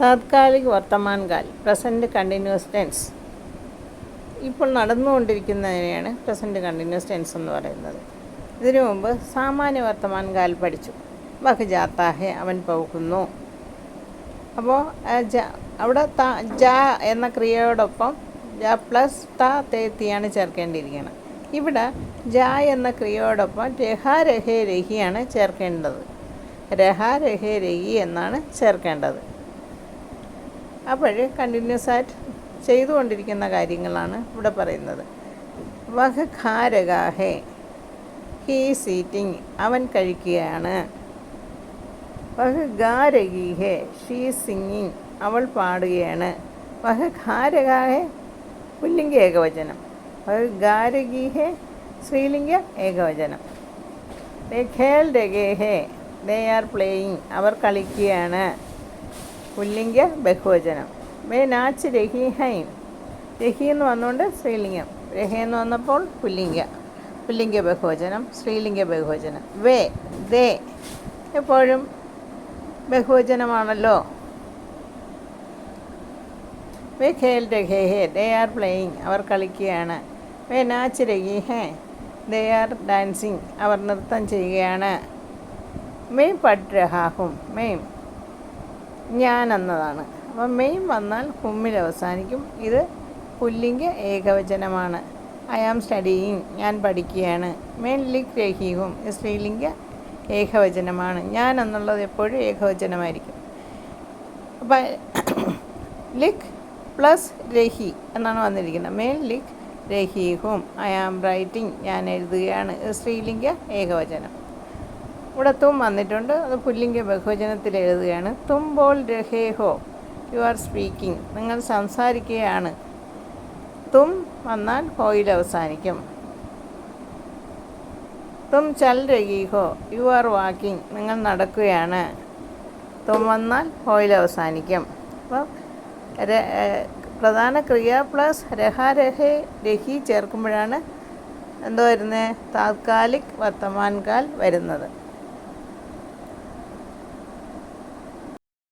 താത്കാലിക് വർത്തമാൻകാൽ present continuous tense ഇപ്പോൾ നടന്നുകൊണ്ടിരിക്കുന്നതിനെയാണ് പ്രസന്റ് കണ്ടിന്യൂസ് ടെൻസ് എന്ന് പറയുന്നത്. ഇതിനു മുമ്പ് സാമാന്യ വർത്തമാൻകാൽ പഠിച്ചു. ബഹ് ജാത്താഹെ അവൻ പോകുന്നു. അപ്പോൾ അവിടെ ത ജ എന്ന ക്രിയയോടൊപ്പം ജ പ്ലസ് ത തേത്തിയാണ് ചേർക്കേണ്ടിയിരിക്കുന്നത് ഇവിടെ ജ എന്ന ക്രിയയോടൊപ്പം രഹ രഹേ രഹിയാണ് ചേർക്കേണ്ടത്. രഹ രഹേ രഹി എന്നാണ് ചേർക്കേണ്ടത്. അപ്പോൾ കണ്ടിന്യൂസ് ആയിട്ട് ചെയ്തുകൊണ്ടിരിക്കുന്ന കാര്യങ്ങളാണ് ഇവിടെ പറയുന്നത്. വഹ ഖാരകാഹേ ഹീ സീറ്റിംഗ് അവൻ കഴിക്കുകയാണ്. വഹ ഗാരഗീഹേ ഷീ സിംഗിങ് അവൾ പാടുകയാണ്. വഹ ഖാരകാഹേ പുല്ലിംഗ ഏകവചനം. വഹ ഗാരഗീഹേ സ്ത്രീലിംഗ ഏകവചനം. ദേ ഖേൽ രഗേഹേ ദേ ആർ പ്ലേയിങ് അവർ കളിക്കുകയാണ്. പുല്ലിംഗ ബഹുവചനം. വേ നാച്ച് രഹി ഹൈം രഹി എന്ന് വന്നുകൊണ്ട് സ്ത്രീലിംഗം. രഹി എന്ന് വന്നപ്പോൾ പുല്ലിംഗ പുല്ലിംഗ ബഹുവചനം സ്ത്രീലിംഗ ബഹുവചനം. വേ ദേ. എപ്പോഴും ബഹുവചനമാണല്ലോ. വേ ഖേൽ രഹേ ഹേ ദേ ആർ പ്ലേയിങ്. അവർ കളിക്കുകയാണ്. വേ നാച്ച് രഹി ഹേ ദേ ആർ ഡാൻസിങ്. അവർ നൃത്തം ചെയ്യുകയാണ്. മെയ് രഹാഹും മെയ് ഞാൻ എന്നതാണ് അപ്പം മെയിൻ വന്നാൽ ഹുമ്മിൽ അവസാനിക്കും. ഇത് പുല്ലിംഗ ഏകവചനമാണ്. ഐ ആം സ്റ്റഡിയിങ് ഞാൻ പഠിക്കുകയാണ്. മെയിൻ ലിക് രഹീഹും സ്ത്രീലിംഗ ഏകവചനമാണ്. ഞാൻ എന്നുള്ളത് എപ്പോഴും ഏകവചനമായിരിക്കും. അപ്പം ലിക് പ്ലസ് രഹി എന്നാണ് വന്നിരിക്കുന്നത്. മെയിൻ ലിക് രഹീഹും ഐ ആം റൈറ്റിംഗ് ഞാൻ എഴുതുകയാണ്. സ്ത്രീലിംഗ ഏകവചനം. ഇവിടെ തും വന്നിട്ടുണ്ട്. അത് പുല്ലിംഗ ബഹുവചനത്തിൽ എഴുതുകയാണ്. തും ബോൾ രഹേ ഹോ യു ആർ സ്പീക്കിംഗ് നിങ്ങൾ സംസാരിക്കുകയാണ്. തും വന്നാൽ ഹോയിൽ അവസാനിക്കും. തും ചൽ രഹി ഹോ യു ആർ വാക്കിംഗ് നിങ്ങൾ നടക്കുകയാണ്. തും വന്നാൽ ഹോയിൽ അവസാനിക്കും. അപ്പം പ്രധാന ക്രിയ പ്ലസ് രഹ രഹേ രഹി ചേർക്കുമ്പോഴാണ് എന്തോ വരുന്നത്? താത്കാലിക് വർത്തമാൻകാൽ വരുന്നത്.